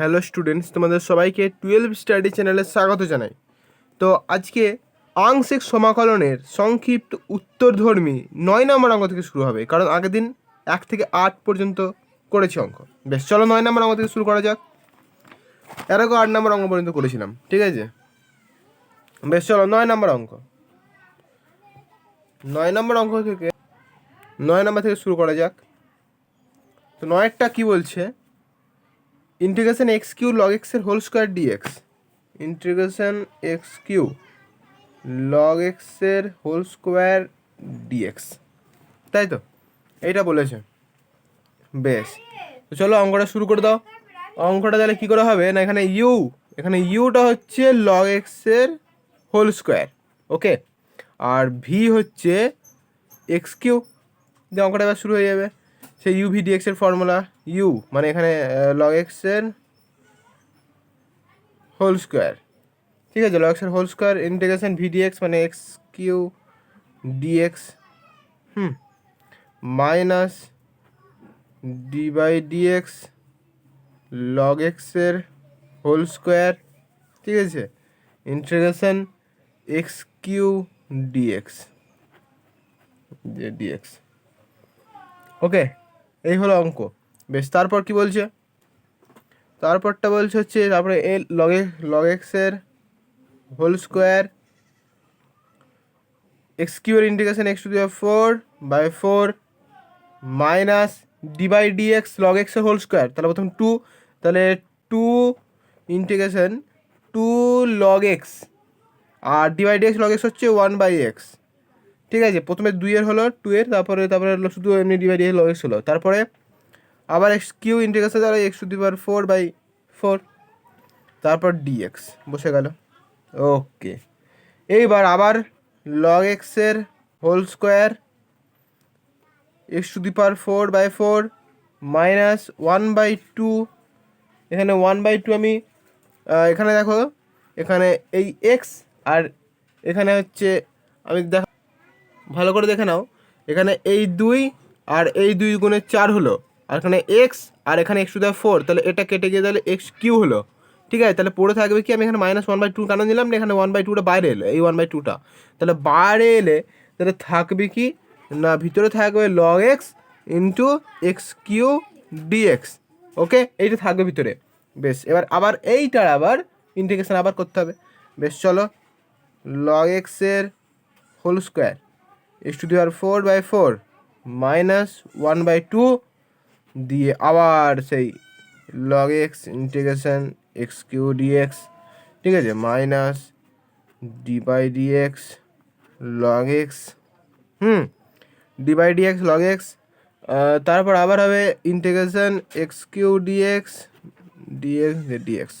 Hello students, তোমাদের সবাইকে twelve study চ্যানেলে স্বাগত জানাই। তো আজকে আংশিক সমাকলনের সংক্ষিপ্ত উত্তরধর্মী নয় নম্বর অঙ্ক থেকে শুরু হবে, কারণ আগের দিন এক থেকে আট পর্যন্ত করেছি অঙ্ক। বেশ, চলো নয় নম্বর অঙ্ক থেকে শুরু করা যাক। এর আট নম্বর অঙ্ক পর্যন্ত করেছিলাম, ঠিক আছে? বেশ, চলো নয় নম্বর অঙ্ক। নয় নম্বর অঙ্ক থেকে, নয় নম্বর থেকে শুরু করা যাক। তো নয়েরটা কি বলছে? ইন্টিগ্রেশন এক্স কিউ লগ এক্সের whole square D X integration X Q log এক্সের হোল স্কোয়ার ডিএক্স তাই তো? এইটা বলেছে। বেশ। তো চলো অঙ্কটা শুরু করে দাও। অঙ্কটা তাহলে কী করে হবে? না, এখানে ইউ এখানে ইউটা হচ্ছে লগ এক্সের হোল স্কোয়ার ওকে আর ভি হচ্ছে এক্স কিউ দিয়ে অঙ্কটা এবার শুরু হয়ে যাবে। সেই ইউ ভি ডিএক্সের ফর্মুলা ইউ মানে এখানে লগ এক্সের হোল স্কোয়ার ঠিক আছে লগ এক্সের whole square integration V D X মানে X Q D X hmm minus D by D X log এক্সের হোল স্কোয়ার ঠিক আছে integration X Q D X D X okay এই হলো অঙ্ক। বেশ, তারপর কি বলছে? তারপরটা বলছে হচ্ছে, তারপরে এ লগে লগ এক্সের whole square x কিউর integration X to the four by four minus D by D X log এক্সের হোল স্কোয়ার তাহলে প্রথম টু তাহলে two integration two log X R D by D X log X হচ্ছে one by x ঠিক আছে, প্রথমে দুইয়ের হলো টু এর, তারপরে তারপরে হলো শুধু এমনি ডিভাইড এর এক্স হলো। তারপরে আবার এক্স কিউ ইন্টিগ্রেশন দ্বারা X to the power four by four তারপর ডিএক্স বসে গেল। ওকে এইবার আবার লগ এক্সের whole square X to the power four by four minus one by two এখানে ওয়ান বাই টু আমি এখানে দেখো, এখানে এই এক্স আর এখানে হচ্ছে আমি দেখ ভালো করে দেখে নাও। এখানে এই দুই আর এই দুই গুণে চার হলো। আর এখানে এক্স আর এখানে এক্স টু দ্য ফোর তাহলে এটা কেটে গিয়ে তাহলে এক্স কিউ হলো। ঠিক আছে? তাহলে পড়ে থাকবে কি? আমি এখানে মাইনাস ওয়ান বাই টু কেন নিলাম না? এখানে ওয়ান বাই টুটা বাইরে এলো, এই ওয়ান বাই টুটা তাহলে বাইরে এলে তাহলে থাকবে কি? না, ভিতরে থাকবে log X into X Q D X okay? এইটা থাকবে ভিতরে। বেশ, এবার আবার এইটার আবার ইন্টিগ্রেশন আবার করতে হবে। বেশ, চলো। লগ এক্সের whole square X to the power four by four minus one by two দিয়ে আবার সেই log X integration X Q D X ঠিক আছে? Minus D by D X log X hmm? D by D X log X তারপর আবার হবে integration X Q D X D X D X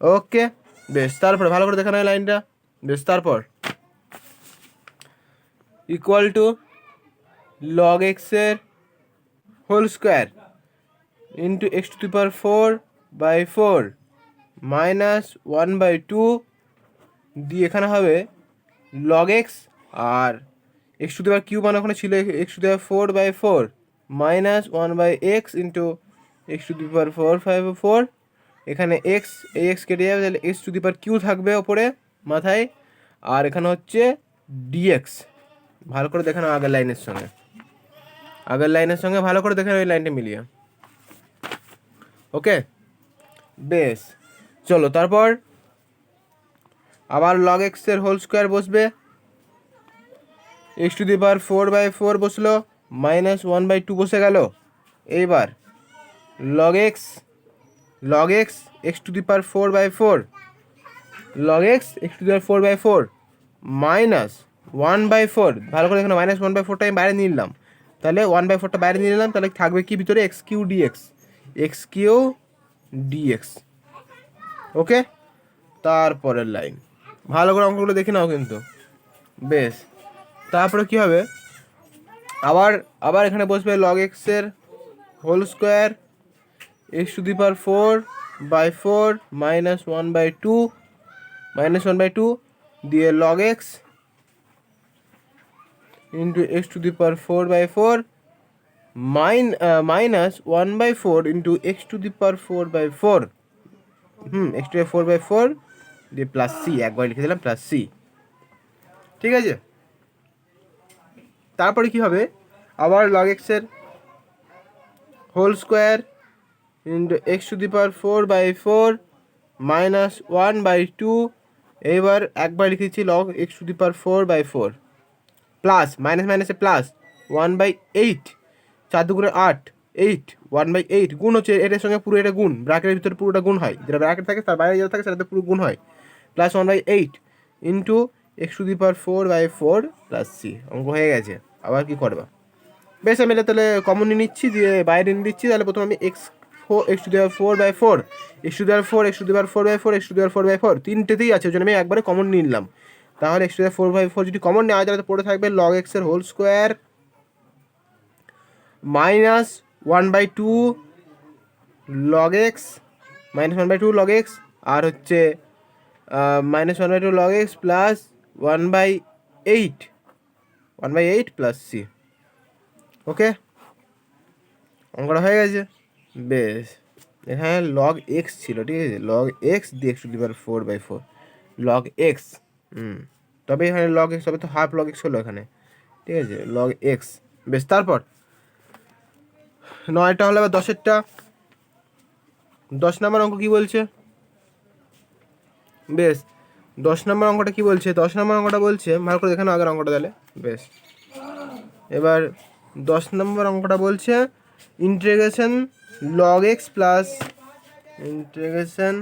okay, বেশ, তারপরে ভালো করে হয় লাইনটা। বেশ, তারপর। ইকুয়াল টু লগ এক্সের whole square into X to the four by four minus one by two দিয়ে এখানে হবে log x R X to the power Q মানে ওখানে ছিল X to the power four by four minus one by X into X to the four five four এখানে x এই x কেটে যাবে, তাহলে এক্স টু দি কিউ থাকবে ওপরে মাথায়, আর এখানে হচ্ছে ডিএক্স ভালো করে দেখে নাও আগের লাইনের সঙ্গে। আগের লাইনের সঙ্গে ভালো করে দেখে ওই লাইনটা মিলিয়ে। ওকে? বেশ। চলো, তারপর আবার লগ এক্সের হোল স্কোয়ার বসবে। X to the power four by four বসল মাইনাস ওয়ান বাই টু বসে গেল। এইবার log X log X X to the power four by four log X X to the power four by four minus one by four ভালো করে এখানে minus one by ফোরটা আমি বাইরে নিলাম। তাহলে ওয়ান বাই ফোরটা বাইরে নিয়ে নিলাম, তাহলে থাকবে কি ভিতরে? X Q D X X Q D X okay তারপরের লাইন ভালো করে অঙ্কগুলো দেখে নাও কিন্তু। বেশ। তারপরে কি হবে? আবার আবার এখানে বসবে লগ এক্সের whole square x to the power four by four minus one by two minus one by two দিয়ে log x into x to the power four by four mine minus one by four into x to the power four by four hmm x to four by four দিয়ে plus c একবার লিখে দিলাম plus C ঠিক আছে? তারপরে কি হবে? আবার লগ এক্সের whole square into x to the power four by four minus one by two এইবার একবার লিখেছি log x to the power four by four plus, minus, মাইনাসে প্লাস ওয়ান বাই এইট চার দুগুণে আট এইট ওয়ান বাই এইট গুণ হচ্ছে এটার সঙ্গে পুরো এটা গুণ ব্র্যাকেটের ভিতরে পুরোটা গুণ হয়। যেটা ব্র্যাকেট থাকে, তার বাইরে যেটা থাকে, সেটাতে পুরো গুণ হয়। Plus one by eight into x to the power four by four plus c অঙ্ক হয়ে গেছে। আবার কি করবা? বেশ, আমি এটা তাহলে কমন নিয়ে নিচ্ছি, দিয়ে বাইরে নিয়ে দিচ্ছি, তাহলে প্রথমে আমি x four x to the power four by four x to the power four x to the power four by four x to the power four by four তিনটেতেই আছে, ওই জন্য আমি একবারে কমন নিয়ে নিলাম। তাহলে x to four by four যদি common নেওয়া যায় তাহলে পড়ে থাকবে লগ এক্সের whole square minus one by two log x minus one by two log x আর হচ্ছে minus one by two log x plus one by eight one by eight plus c okay অঙ্কটা হয়ে গেছে। বেশ, এখানে log x ছিল, ঠিক আছে? Log x দিয়ে x to four by four log x hmm. তবে এখানে লগ এক্স তবে তো হাফ লগ এক্স হলো এখানে। ঠিক আছে? লগ এক্স বেশ, তারপর? নয়টা হলো এবার দশেরটা। দশ নম্বর অঙ্ক কি বলছে? বেশ। দশ নম্বর অঙ্কটা কি বলছে? দশ নম্বর অঙ্কটা বলছে ভালো করে দেখানো আগের অঙ্কটা তাহলে। বেশ। এবার দশ নম্বর অঙ্কটা বলছে integration log x plus integration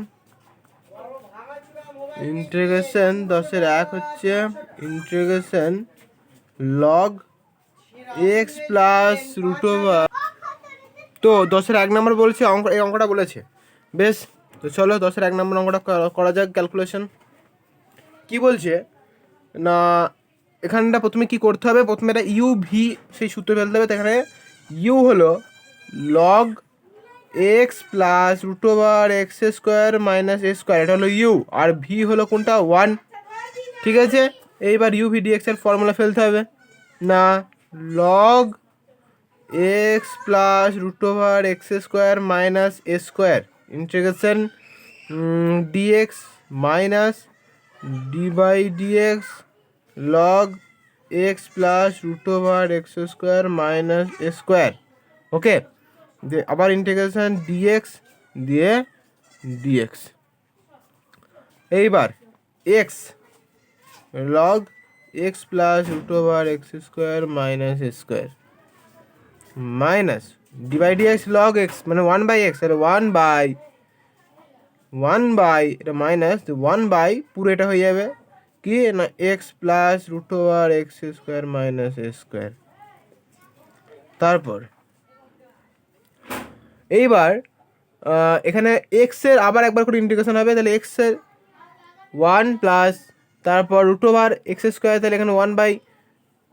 integration দশের এক হচ্ছে integration log x plus root over তো দশের এক নম্বর বলছে, অঙ্ক, এই অঙ্কটা বলেছে। বেশ, তো চলো দশের এক নম্বর অঙ্কটা করা- যাক ক্যালকুলেশন কি বলছে? না, এখানটা প্রথমে কি করতে হবে? প্রথমে একটা ইউ ভি সেই সূত্র ফেলতে হবে, তো এখানে ইউ হলো log x plus root over x square minus a square এটা হলো ইউ আর ভি হলো কোনটা? ওয়ান ঠিক আছে? এইবার ইউ ভি ডিএক্স এর ফর্মুলা ফেলতে হবে। না log x plus root over x square minus a square integration d x minus d by d x log x plus root over x square minus a square okay দিয়ে আবার integration dx দিয়ে dx এইবার x log x plus root over x square minus square minus d by d x log x মানে one by x আর one by one by এটা minus one by পুরো এটা হয়ে যাবে। কি? না x plus root over x square minus square তারপর এইবার এখানে এক্সের আবার একবার করে ইন্টিগ্রেশন হবে, তাহলে এক্সের ওয়ান প্লাস তারপর রুট ওভার এক্স স্কোয়ার তাহলে এখানে ওয়ান বাই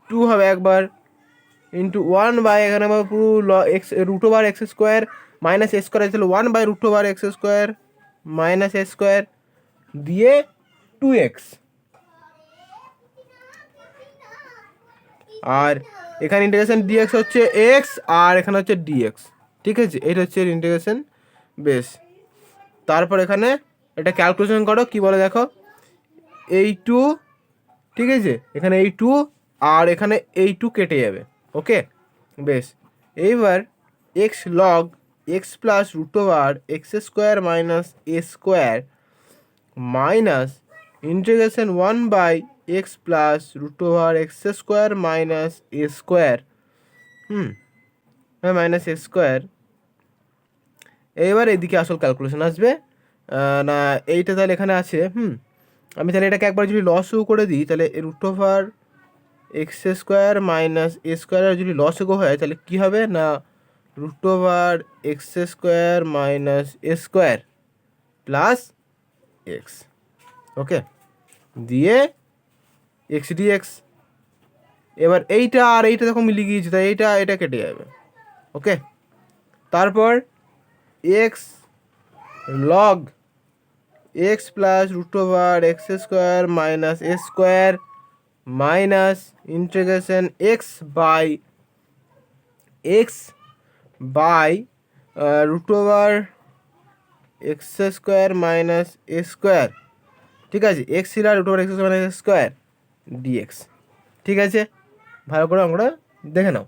টু হবে একবার ইন্টু ওয়ান বাই এখানে পুরো ল x root over x square minus a square তাহলে one by root over x square minus a square দিয়ে টু এক্স আর এখানে ইন্টিগ্রেশন ডিএক্স হচ্ছে এক্স আর এখানে হচ্ছে ডিএক্স ঠিক আছে? এটা হচ্ছে ইন্টিগ্রেশন বেস তারপর এখানে এটা ক্যালকুলেশন করো, কি বলে দেখো? এই টু ঠিক আছে? এখানে এই টু আর এখানে এই টু কেটে যাবে ওকে বেশ। এইবার x log x plus root over x square minus a square minus integration one by x plus root over x square minus a square hmm minus a square এইবার এদিকে আসল calculation আসবে। না, এইটা তাহলে এখানে আছে, হুম। আমি তাহলে এটাকে একবার যদি লসও করে দিই, তাহলে root over x square minus a square যদি লসও হয়, তাহলে কী হবে? না root over x square minus a square plus x okay দিয়ে এক্স ডি এক্স এবার এইটা আর এইটা দেখো মিলিয়ে গিয়েছে, তাই এইটা, এটা কেটে যাবে ওকে তারপর x log x plus root over x square minus a square minus integration x by x by root over x square minus a square ঠিক আছে এক্স আর root over x minus square d x ঠিক আছে? ভালো করে অঙ্কটা দেখে নাও।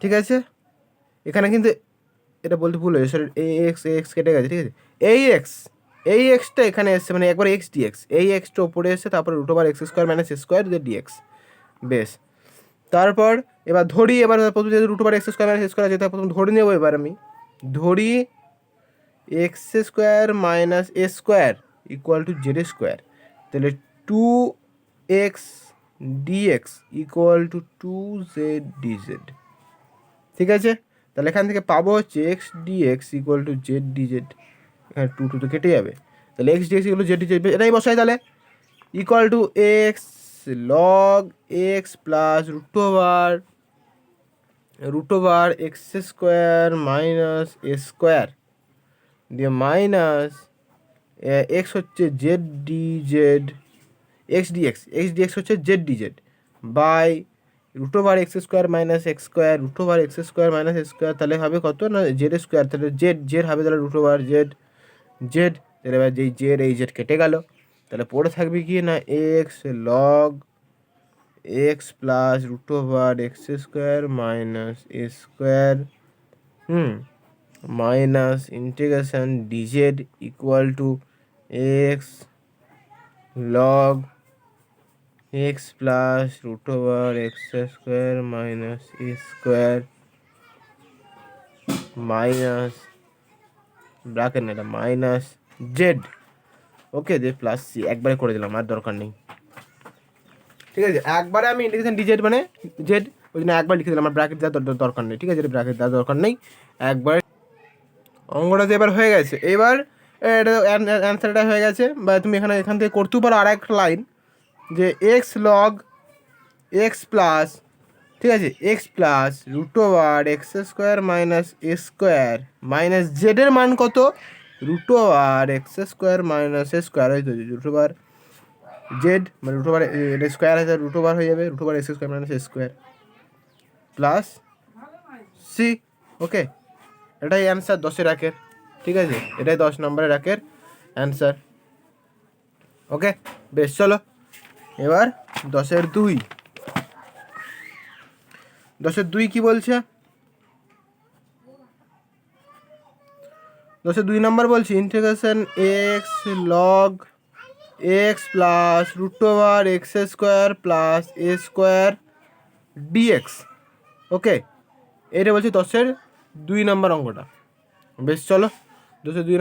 ঠিক আছে? এখানে কিন্তু এটা বলতে ভুল হয়েছে সরি এই এক্স এক্স কেটে গেছে, ঠিক আছে? এই এক্স এই এক্সটা এখানে এসছে মানে একবার এক্স ডিএক্স এই এক্সটা ওপরে এসছে, তারপরে root over x square minus square যে ডিএক্স বেশ। তারপর এবার ধরি, এবার প্রথম যেহেতু root over x square minus square আছে প্রথম ধরে নেব এবার আমি। ধরি x square minus a square equal to z square তাহলে two x d x equal to two z d z ঠিক আছে? তাহলে এখান থেকে পাবো হচ্ছে x d x equal to z d z এখানে টু টু তো কেটে যাবে। তাহলে x d x equal to z d z এটাই বসাই তাহলে। Equal to x log x plus root over root over x square minus a square দিয়ে minus x হচ্ছে z d z x d x x d x হচ্ছে z d z by root over x square minus x square root over x square minus x square তাহলে হবে কত না z square তাহলে z z হবে তাহলে root over Z Z তাহলে এবার যেই জেড এই জেড কেটে গেল। তাহলে পড়ে থাকবে কি না? X log x plus root over x square minus a square hmm minus integration d z equal to x log x plus root over x square minus a square minus bracket না, এটা minus Z. ওকে যে plus C, একবারে করে দিলাম, আর দরকার নেই। ঠিক আছে, একবারে আমি ইন্টিগ্রেশন ডিজেড মানে জেড, ওই জন্য একবার লিখে দিলাম, আমার ব্র্যাকেট দেওয়ার দর- দরকার নেই। ঠিক আছে ব্র্যাকেট দেওয়ার দরকার নেই। একবার অঙ্কটা তো এবার হয়ে গেছে, এবার এটা অ্যান্সারটা হয়ে গেছে, বা তুমি এখানে এখান থেকে করতেও পারো আর একটা লাইন। যে এক্স লগ এক্স প্লাস ঠিক আছে x plus root over x square minus a square minus জেডের মান কত? Root over x square minus a square হয়তো রুট ওভার জেড মানে রুট ওভার স্কোয়ার আছে রুট ওভার হয়ে যাবে root over x square minus a square plus c okay এটাই answer দশের একের, ঠিক আছে? এটাই দশ নম্বরের একের অ্যান্সার ওকে বেশ, চলো। এবার দশের দুই। দশের দুই কি বলছে? দশের দুই নম্বর বলছি integration x log x plus root over x square plus a square d x okay এটা বলছি দশের দুই নম্বর অঙ্কটা। বেশ, চলো। দশের দুই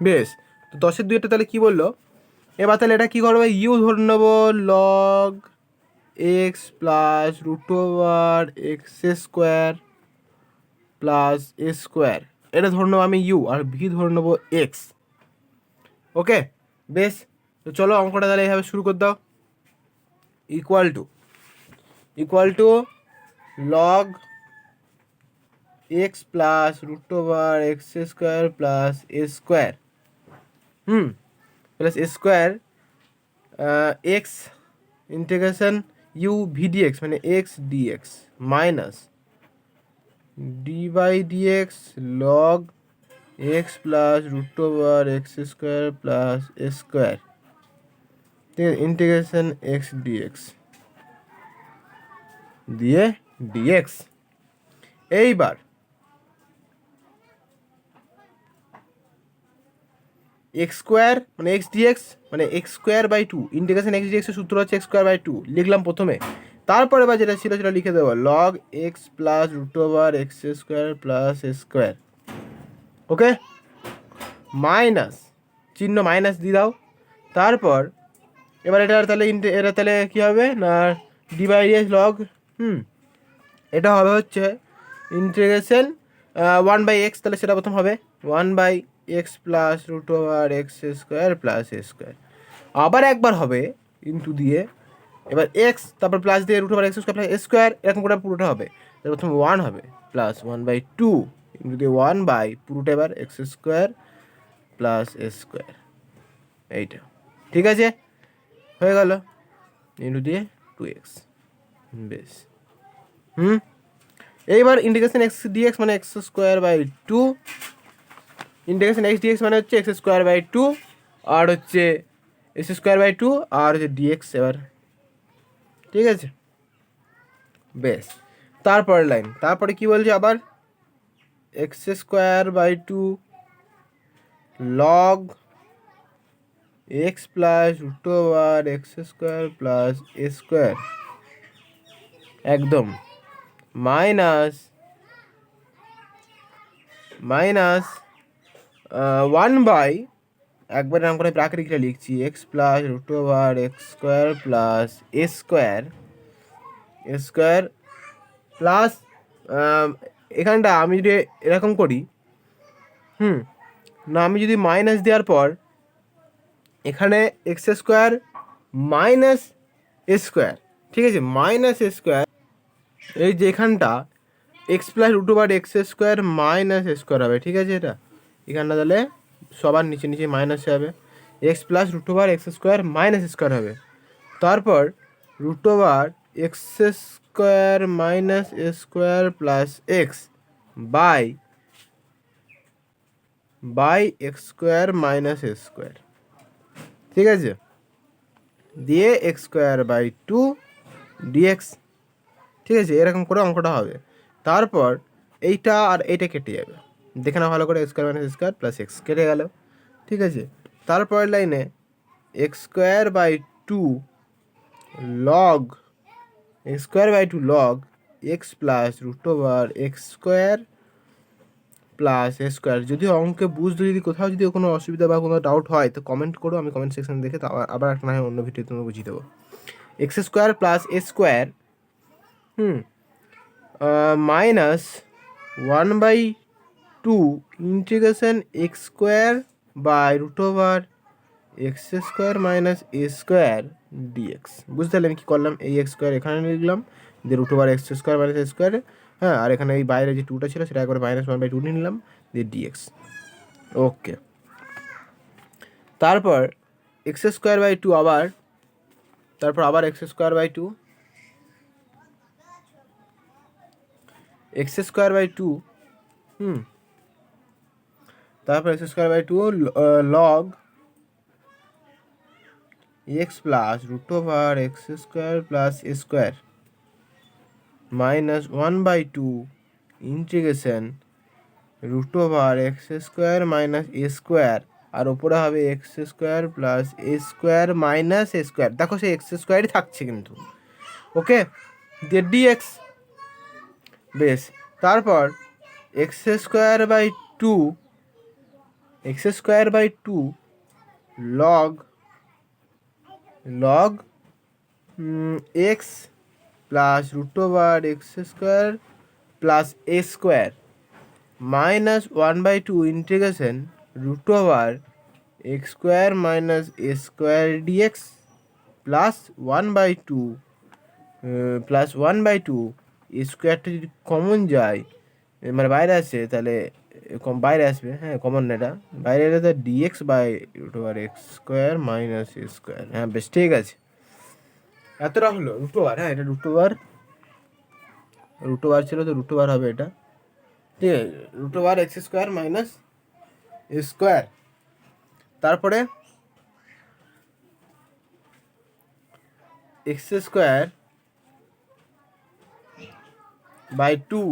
বেশ, তো দশের দুইটা তাহলে কি বলল? এবার তাহলে এটা কী করবে? ইউ ধরে নেব log x plus root over x square plus a square এটা ধরে নেব আমি ইউ আর ভি ধরে নেব এক্স ওকে বেশ। তো চলো অঙ্কটা তাহলে এইভাবে শুরু করে দাও। Equal to equal to log x plus root over x square plus a square hmm? Plus square x integration u v d x মানে x d x minus d by d x log x plus root over x square plus a square ঠিক আছে integration x dx দিয়ে dx এইবার x square মানে x d x মানে x square by two integration x ডিএক্সের সূত্র হচ্ছে x square by two লিখলাম প্রথমে। তারপরে বা যেটা ছিল সেটা লিখে দেবো। Log x plus root over x square plus square okay minus চিহ্ন মাইনাস দিয়ে দাও। তারপর এবার এটা তাহলে এটা তাহলে কী হবে? না ডিভাইডিএস লগ হুম। এটা হবে হচ্ছে ইন্টিগ্রেশন ওয়ান বাই এক্স তাহলে সেটা প্রথম হবে। One by x plus root over x square plus a square. আবার একবার হবে ইন্টু দিয়ে, এবার এক্স, তারপর প্লাস দিয়ে root over x square plus square, এরকম করে পুরোটা হবে। প্রথম ওয়ান হবে plus one by two into দিয়ে ওয়ান বাই পুরোটা এবার এক্স স্কোয়ার প্লাস স্কোয়ার। এইটা, ঠিক আছে? হয়ে গেল ইন্টু দিয়ে টু এক্স বেশ। হুম? এইবার ইন্টিগ্রেশন এক্স ডিএক্স মানে x square by two integration x d x মানে হচ্ছে এক্স স্কোয়ার বাই টু আর হচ্ছে এক্স স্কোয়ার বাই টু আর হচ্ছে ডিএক্স এবার ঠিক আছে বেশ তারপরের লাইন তারপরে কি বলছে আবার x square by two log x plus root over x square plus a square একদম মাইনাস মাইনাস ওয়ান বাই একবার নাম করে প্রাকৃতিকটা লিখছি x plus root over x square plus a square a square plus এখানটা আমি যদি এরকম করি, হুম, না, আমি যদি মাইনাস দেওয়ার পর, এখানে x square minus a square ঠিক আছে? মাইনাস স্কোয়ার এই যে এখানটা x plus root over x square minus square হবে, ঠিক আছে এটা? এখানটা তাহলে সবার নিচে নিচে মাইনাস হবে। X plus root over x square minus square হবে। তারপর root over x square minus square plus x by by x square minus square ঠিক আছে? দিয়ে x square by two d x ঠিক আছে? এরকম করে অঙ্কটা হবে। তারপর এইটা আর এইটা কেটে যাবে। দেখে না ভালো করে x square minus square plus x কেটে গেল। ঠিক আছে? তারপরের লাইনে x square by two log x square by two log x plus root over x square plus a square যদি অঙ্কে বুঝতে যদি কোথাও যদি কোনো অসুবিধা বা কোনো ডাউট হয়, তো কমেন্ট করো, আমি কমেন্ট সেকশন দেখে তো আবার- একটা না হয় অন্য ভিডিওতে তোমাকে বুঝিয়ে দেবো। X square plus a square hmm minus one by two integration x square by root over x square minus a square d x বুঝতে পারলে আমি কী করলাম? এই এক্স স্কোয়ার এখানে লিখলাম, দিয়ে root over x square minus a square হ্যাঁ আর এখানে এই বাইরে যে টুটা ছিল সেটা একবার মাইনাস ওয়ান বাই টু নিলাম, দিয়ে ডিএক্স ওকে তারপর এক্স স্কোয়ার বাই টু আবার, তারপর আবার x square by two x square by two hmm তারপর x square by two log x plus root over x square plus square minus one by two integration root over x square minus a square. আর ওপরে হবে x square plus a square minus a square. দেখো সেই x স্কোয়ারই থাকছে কিন্তু। ওকে? দিয়ে dx বেশ। তারপর x square by two x square by two log log x plus root over x square plus a square minus one by two integration root over x square minus a square dx plus one by two plus one by two স্কোয়ারটা যদি common যায়, এ মানে বাইরে আসে, তাহলে এ কম বাইরে আসবে হ্যাঁ কমন এটা বাইরে এলে তো dx by root over x square minus a square হ্যাঁ বেশ, ঠিক আছে। এতটা হলো রুট ওভার হ্যাঁ এটা রুট ওভার রুট ওভার ছিল তো রুট ওভার হবে এটা। ঠিক আছে root over x square minus a square তারপরে x square by two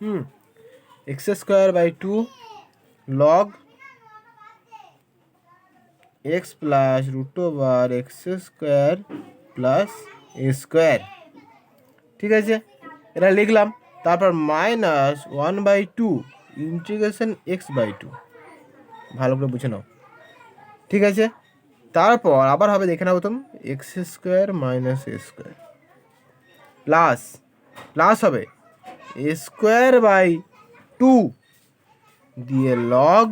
hmm. X square by two log x plus root over x square plus a square. ঠিক আছে? এটা লিখলাম। তারপর minus one by two integration x by two. ভালো করে বুঝে নাও। ঠিক আছে? তারপর আবার হবে দেখে নাও প্রথম। X square minus a square. Plus plus হবে। এ স্কোয়ার বাই টু দিয়ে log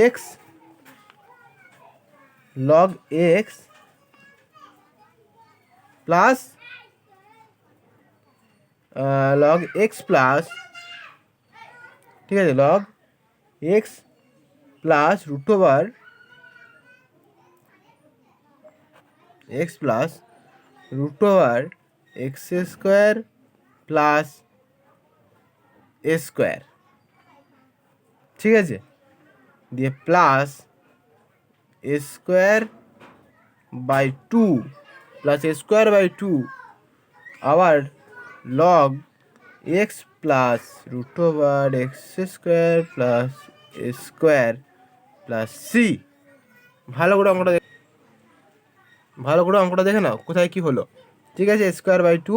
x log x plus log x plus ঠিক আছে log x plus root over x plus root over x square plus a square. ঠিক আছে? দিয়ে plus a square by two plus a square by two আবার log x plus root over x square plus a square plus c ভালো করে অঙ্কটা ভালো করে অঙ্কটা দেখে নাও, কোথায় কি হলো। ঠিক আছে? স্কোয়ার বাই টু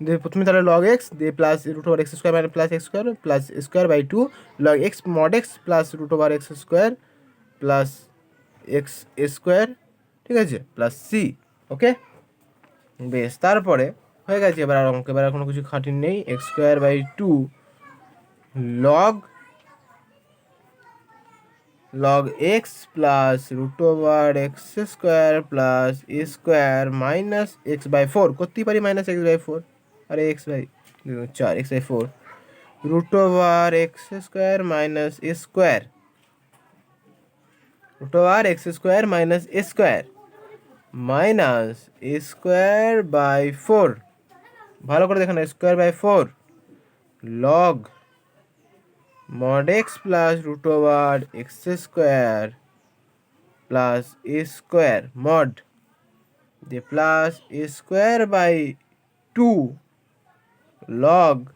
দিয়ে প্রথমে তাহলে লগ এক্স দিয়ে plus root over x square মানে plus x square plus square by two log x mod x plus root over x square plus x square ঠিক আছে? প্লাস সি ওকে বেশ, তারপরে হয়ে গেছে, এবার আর অঙ্ক, এবার কোনো কিছু খাটিন নেই x square by two log log x plus root over x square plus square minus x by four করতেই পারি মাইনাস এক্স বাই ফোর আরে এক্স বাই চার x by four root over x square minus a square root over x square minus a square minus a square by four ভালো করে দেখেন square by four log mod x plus root over x square plus a square mod the plus a square by 2 log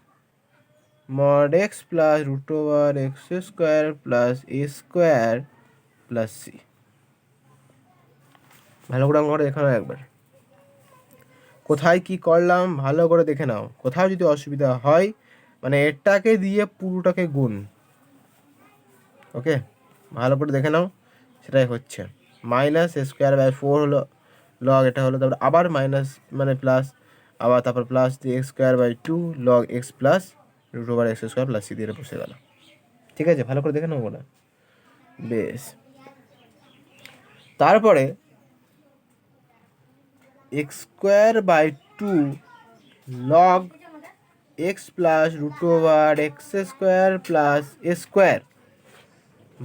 mod x plus root over x square plus a square plus c ভালো করে অঙ্কটা দেখে নাও একবার। কোথায় কি করলাম, ভালো করে দেখে নাও। কোথাও যদি অসুবিধা হয় মানে এটাকে দিয়ে পুরোটাকে গুণ। ওকে? ভালো করে দেখে নাও, সেটাই হচ্ছে। মাইনাস স্কোয়ার বাই ফোর হলো লগ এটা হলো, তারপর আবার মাইনাস মানে প্লাস আবার তারপর প্লাস দিয়ে x square by two log x plus root over x square plus c দিয়ে বসে গেল। ঠিক আছে? ভালো করে দেখে নাও ওটা বেশ। তারপরে x square by two log x plus root over x square plus a square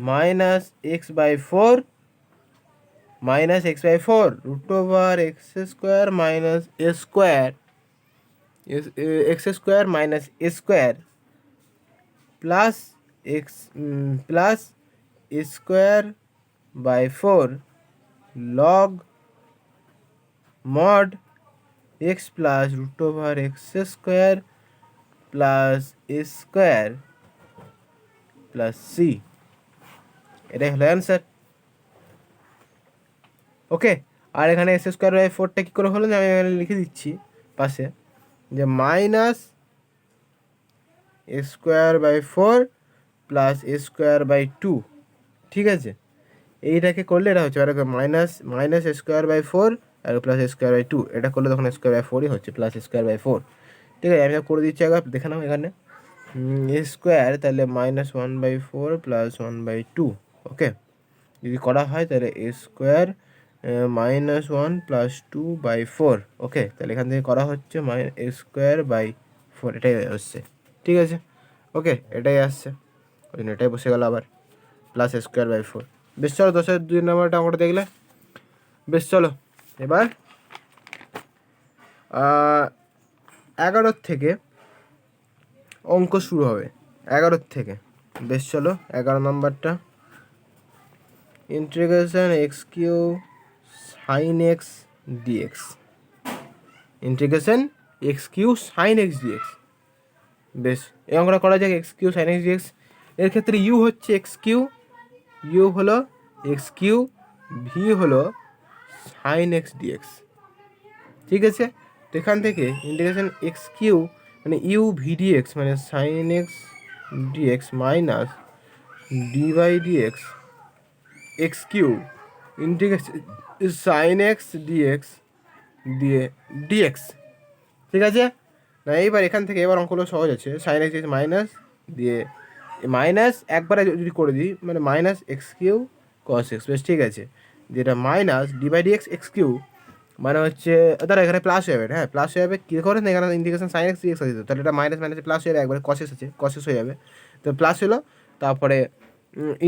minus x by four minus x by four root over x square minus a square x square minus a square plus x plus square by four log mod x plus root over x square plus a square plus c. এটাই হলো answer. ওকে, আর এখানে S square by ফোরটা কী করে হলো? আমি এখানে লিখে দিচ্ছি পাশে। যে minus square by four plus square by two. ঠিক আছে? এইটাকে করলে এটা হচ্ছে আর minus minus square by four R plus square by two. এটা করলে তখন স্কোয়ার বাই ফোরই হচ্ছে, প্লাস স্কোয়ার বাই ফোর। ঠিক আছে? আমি করে দিচ্ছি একবার, দেখে নাও এখানে। স্কোয়ার তাহলে minus one by four plus one by two, okay? যদি করা হয় তাহলে square minus one plus two by four okay তাহলে এখান থেকে করা হচ্ছে মাই স্কোয়ার বাই ফোর এটাই আসছে ঠিক আছে? ওকে এটাই আসছে। ওই জন্য এটাই বসে গেল আবার। প্লাস স্কোয়ার বাই ফোর বেশ, চলো দশের দুই নম্বরটা আমরা দেখলে। বেশ, চলো। এবার এগারোর থেকে অঙ্ক শুরু হবে। এগারোর থেকে। বেশ, চলো। এগারো নম্বরটা। Integration x cube sine x dx integration x cube sine x dx বেশ, এই অঙ্কটা করা যাক x cube sine x dx এর ক্ষেত্রে ইউ হচ্ছে এক্স কিউ ইউ হলো এক্স কিউ ভি হলো সাইন এক্স ডিএক্স ঠিক আছে? তো এখান থেকে ইন্টিগ্রেশন এক্স কিউ মানে ইউ ভি ডিএক্স মানে sine x dx minus d dx x cube integration sine x dx দিয়ে ডিএক্স ঠিক আছে? না, এইবার এখান থেকে এবার অঙ্কগুলো সহজ আছে। সাইন এক্স মাইনাস দিয়ে মাইনাস একবারে যদি করে দিই মানে minus x cube cos x বেশ, ঠিক আছে। যেটা minus d by d x x cube মানে হচ্ছে, দাঁড়া, এখানে প্লাস হয়ে যাবে হ্যাঁ প্লাস হয়ে যাবে, কী করে না, এখানে ইন্টিগ্রেশন সাইন এক্স ডিএক্স আছে তাহলে এটা মাইনাস মাইনাসে প্লাস হয়ে যাবে, একবারে কসেস আছে কসেস হয়ে যাবে। তো প্লাস হলো, তারপরে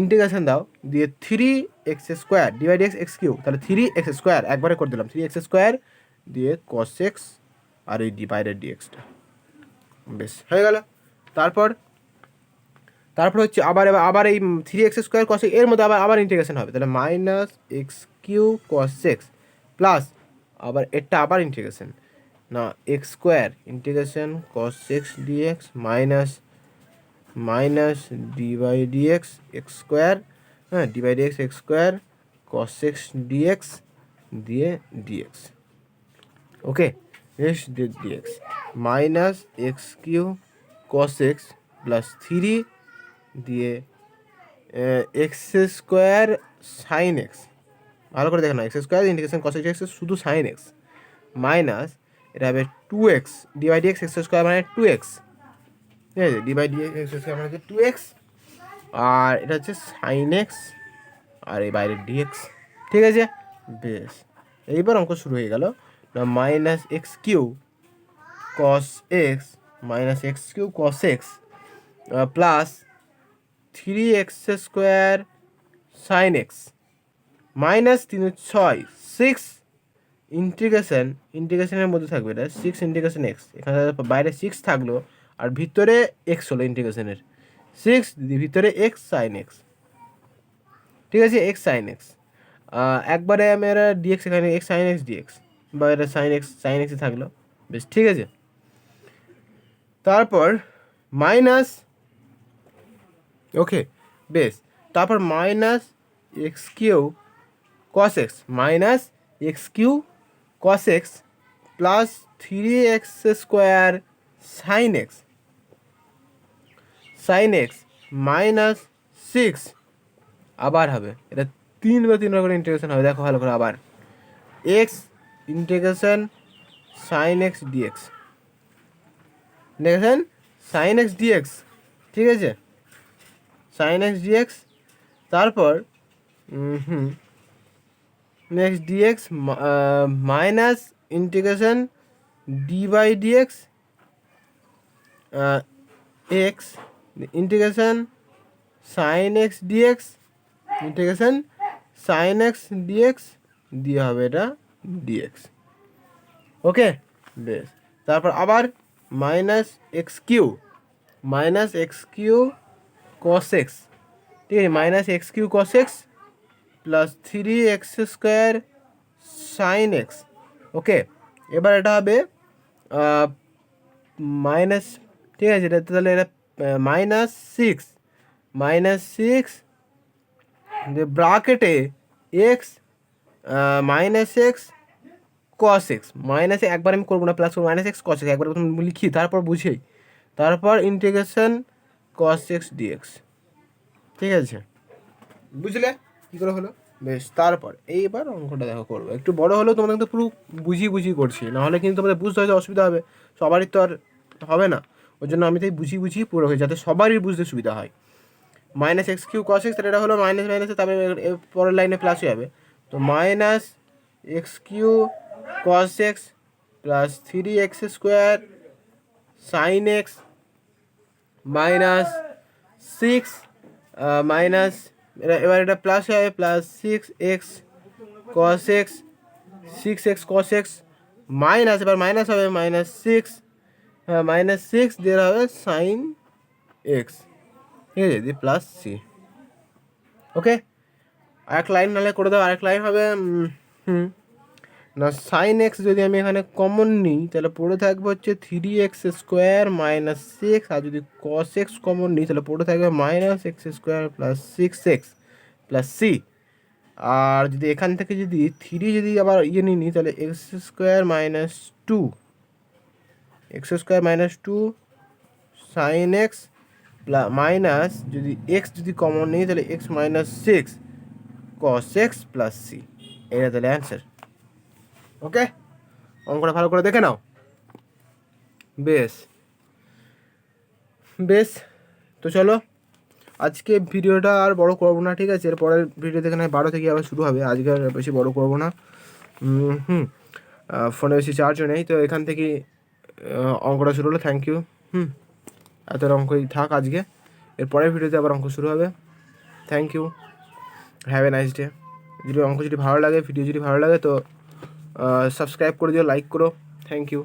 ইন্টিগ্রেশন দাও, দিয়ে three x square divide x x cube তাহলে থ্রি এক্স স্কোয়ার একবারে করে দিলাম থ্রি এক্স স্কোয়ার দিয়ে কস এক্স আর এই ডি বাইরের ডিএক্সটা বেশ, হয়ে গেল। তারপর তারপর হচ্ছে আবার আবার এই থ্রি এক্স স্কোয়ার কস এর মধ্যে আবার আবার ইন্টিগ্রেশন হবে, তাহলে minus x cube cos x plus আবার এটা আবার ইন্টিগ্রেশন না x square integration cos x dx minus minus d by dx x square হ্যাঁ d by dx x square cos x dx দিয়ে dx okay x dx minus x cube cos x plus three দিয়ে x square sine x ভালো করে দেখো x square integration cos x শুধু sine x minus এটা হবে two x divide x x square মানে two x ঠিক আছে? ডিভাইড এক্স স্কোয়ার মানে হচ্ছে টু এক্স আর এটা হচ্ছে সাইন এক্স আর এই বাইরের ডিএক্স ঠিক আছে? বেশ। এইবার অঙ্ক শুরু হয়ে গেল। Minus x cube cos x minus x cube cos x plus three x square sine x minus তিন, ছয় সিক্স ইন্টিগ্রেশন ইন্টিগ্রেশনের মধ্যে থাকবে এটা সিক্স ইন্টিগ্রেশন এক্স এখানে বাইরে সিক্স থাকল আর ভিতরে এক্স হলো ইন্টিগ্রেশনের। সিক্স ভিতরে এক্স সাইন এক্স ঠিক আছে? এক্স সাইন এক্স একবারে আমরা ডিএক্স এখানে এক্স সাইন এক্স ডিএক্স বা এটা সাইন এক্স সাইন এক্সই থাকল। বেশ, ঠিক আছে? তারপর মাইনাস ওকে বেশ। তারপর minus x cube cos x minus x cube cos x plus three x square sine x sine x minus six আবার হবে। এটা তিন বা তিন রকমের ইন্টিগ্রেশন হবে। দেখো ভালো করে আবার। X integration sine x dx integration sine x dx ঠিক আছে? সাইন এক্স ডিএক্স তারপর হুম। Next dx minus integration d by dx x integration sine x dx integration sine x dx দিয়ে হবে এটা ডিএক্স ওকে বেশ। তারপর আবার minus x cube minus x cube cos x ঠিক আছে? Minus x cube cos x plus three x square sine x okay এবার এটা হবে মাইনাস ঠিক আছে? এটা তাহলে এটা minus six minus six ব্রাকেটে x minus x cos x minus একবার আমি করব না প্লাস করব মাইনাস এক্স কস এক্স একবার প্রথম লিখি, তারপর বুঝি তারপর ইন্টিগ্রেশন কস এক্স ডিএক্স ঠিক আছে? বুঝলে? কী করে হলো? বেশ, তারপর, এইবার অঙ্কটা দেখো করব। একটু বড় হলেও তোমাদের কিন্তু পুরো বুঝিয়ে বুঝিয়ে করছি, নাহলে কিন্তু তোমাদের বুঝতে হয়তো অসুবিধা হবে, সবারই তো আর হবে না। ওই জন্য আমি তাই বুঝিয়ে বুঝিয়ে পুরো হয়ে যাতে সবারই বুঝতে সুবিধা হয়। Minus x cube cos x এটা হলো মাইনাস মাইনাসে এর পরের লাইনে প্লাস হয়ে যাবে। তো minus x cube cos x plus three x square sine x minus six minus এবার এটা প্লাস হবে plus six x cos x six x cos x minus এবার মাইনাস হবে মাইনাস সিক্স মাইনাস সিক্স দিয়ে হবে সাইন এক্স ঠিক আছে, দিয়ে প্লাস সি ওকে আরেক লাইন নাহলে করে দাও, আরেক লাইন হবে হুম। না সাইন এক্স যদি আমি এখানে কমন নিই, তাহলে পড়ে থাকবে হচ্ছে three x square minus six আর যদি কস এক্স কমন নিই, তাহলে পড়ে থাকবে minus x square plus six x plus c আর যদি এখান থেকে যদি থ্রি যদি আবার ইয়ে নিই, তাহলে x square minus two x square minus two sine x minus যদি এক্স যদি কমন নিই, তাহলে x minus six cos x plus c. এটা তাহলে অ্যান্সার ওকে অঙ্কটা ভালো করে দেখে নাও। বেশ। বেশ। তো চলো, আজকে ভিডিওটা আর বড় করব না, ঠিক আছে? এর পরের ভিডিও থেকে নয় বারো থেকে আবার শুরু হবে। আজকে আর বেশি বড় করব না। হুম। ফোনে বেশি চার্জও নেই, তো এখান থেকে অঙ্কটা শুরু হলো থ্যাংক ইউ হুম এত অঙ্কই থাক আজকে। এর পরের ভিডিওতে আবার অঙ্ক শুরু হবে। Thank you have a nice day যদি অঙ্ক যদি ভালো লাগে ভিডিও যদি ভালো লাগে, তো সাবস্ক্রাইব করে দিও লাইক করো। Thank you